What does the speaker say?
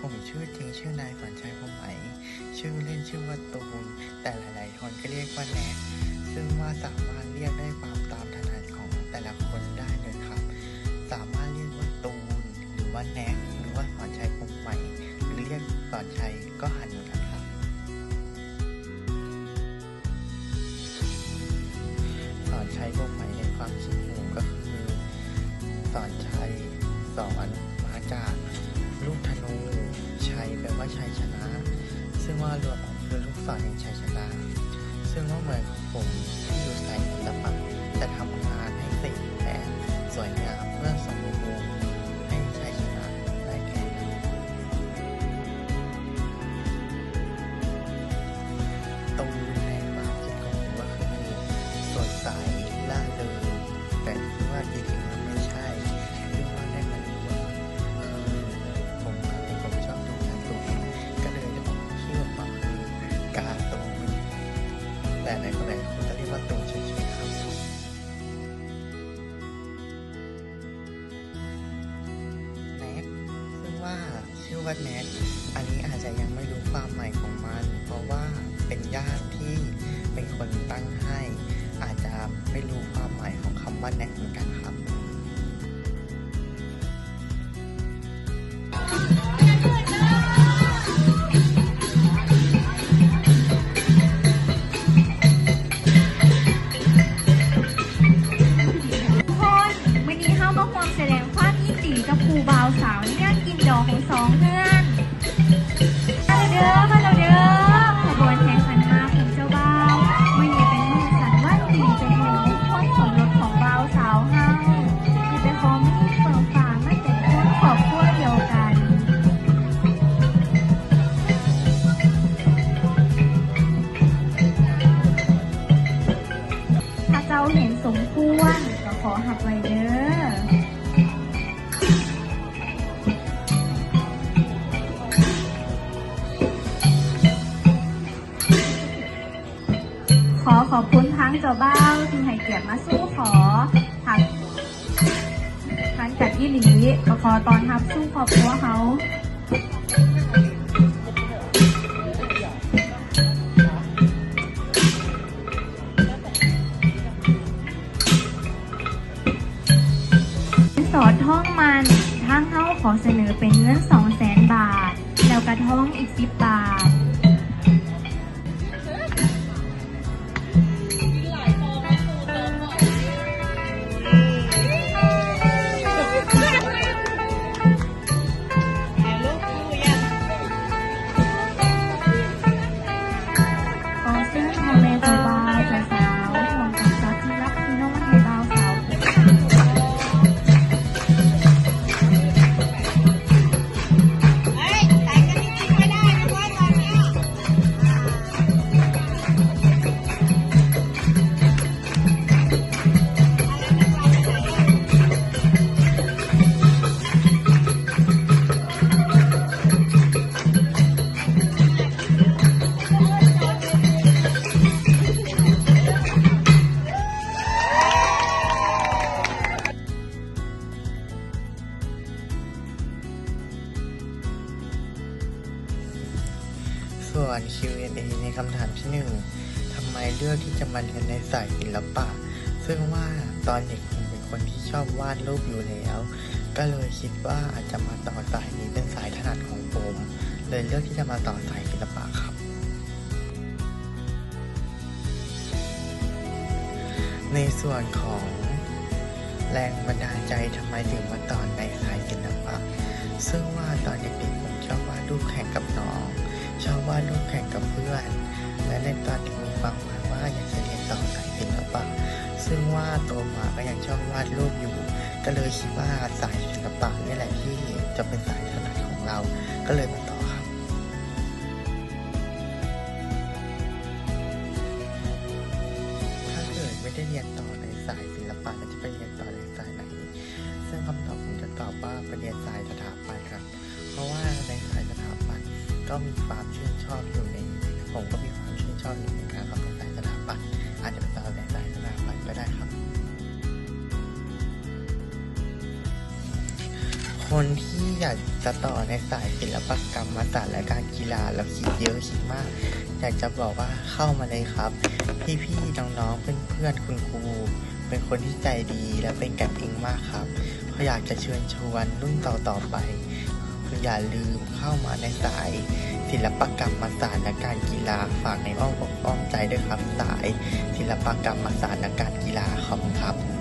ผมชื่อจริงชื่อนายฝันชัยพมไหม ชื่อเล่นชื่อว่าตูนแต่หลายๆคนก็เรียกว่าแนทซึ่งว่าสามารถเรียกได้ความตามถนัดของแต่ละคนได้เลยครับ สามารถเรียกว่าตูนหรือว่าแนทหรือว่าสอนชัยพมไหมหรือเรียกสอนชัยก็หันเหมือนกันครับ สอนชัยพวกใหม่ในความคิดผมก็คือ สอนชัยสอนมาจาก ว่าชัยชนะ ซึ่งว่ารวมออกคือลูกศรแห่งชัยชนะ ซึ่งว่าเหมือนของผมที่อยู่สายศิลปะจะทำงานให้เสร็จและสวยงามเพื่อสมบูรณ์ ว่าแน็กอันนี้อาจจะยังไม่รู้ความหมายของมัน เพราะว่าเป็นญาติที่เป็นคนตั้งให้ อาจจะไม่รู้ความหมายของคำว่าแน็กเหมือนกันครับทุกคนวันนี้ข้ามาความแสดงความยินดีกับครูบ่าวสาวในงานกินดองของสองเพื่อ อหัดไว้เด้อขอขอบคุณทั้งเจ้าบ้าวที่ให้เกียรติมาสู้ขอทางทางจัดยี่หลีก็ขอตอนรับสู้ครอบครัวเขา อเสนอเป็นเงิน2 0 0แสนบาท แล้วกระท้องอีก 10 บาท ส่วน Q&A ในคำถามที่หนึ่งทำไมเลือกที่จะมาเรียนในสายศิลปะ ซึ่งว่าตอนเด็กผมเป็นคนที่ชอบวาดรูปอยู่แล้ว ก็เลยคิดว่าอาจจะมาต่อสายนี้เป็นสายถนัดของผม เลยเลือกที่จะมาต่อสายศิลปะครับ ในส่วนของแรงบันดาลใจทำไมถึงมาต่อในสายศิลปะ ซึ่งว่าตอนเด็กๆผมชอบวาดรูปแข่งกับน้อง ชอบวาดรูปแข่งกับเพื่อน และในตอนเด็กมีความฝันว่าอยากจะเรียนต่อสายศิลปะ ซึ่งว่าโตมาก็ยังชอบวาดรูปอยู่ ก็เลยคิดว่าสายศิลปะนี่แหละที่จะเป็นสายถนัดของเรา ก็เลยมาต่อครับถ้าเกิดไม่ได้เรียนต่อในสายศิลปะจะไปเรียนต่อในสายไหนซึ่งคำตอบผมจะตอบว่าไปเรียนสายสถาปัตย์ครับ เพราะว่าใน ก็มีความชื่นชอบอยู่ในผมก็มีความชื่นชอบอยู่ในการครับใสายสถาปัตย์อาจจะเป็นต่อในสายสถาปัตย์ก็ได้ครับ คนที่อยากจะต่อในสายศิลปกรรมศาสตร์และการกีฬาแล้วคิดเยอะคิดมาก อยากจะบอกว่าเข้ามาเลยครับ พี่ๆน้องๆเพื่อนๆคุณครูเป็นคนที่ใจดีและเป็นกันเองมากครับเขาอยากจะเชิญชวนรุ่นต่อๆไป อย่าลืมเข้ามาในสาย ศิลปกรรมศาสตร์และการกีฬาฝากในอ้อมอกอ้อมใจด้วยครับสาย ศิลปกรรมศาสตร์และการกีฬาขอบคุณครับ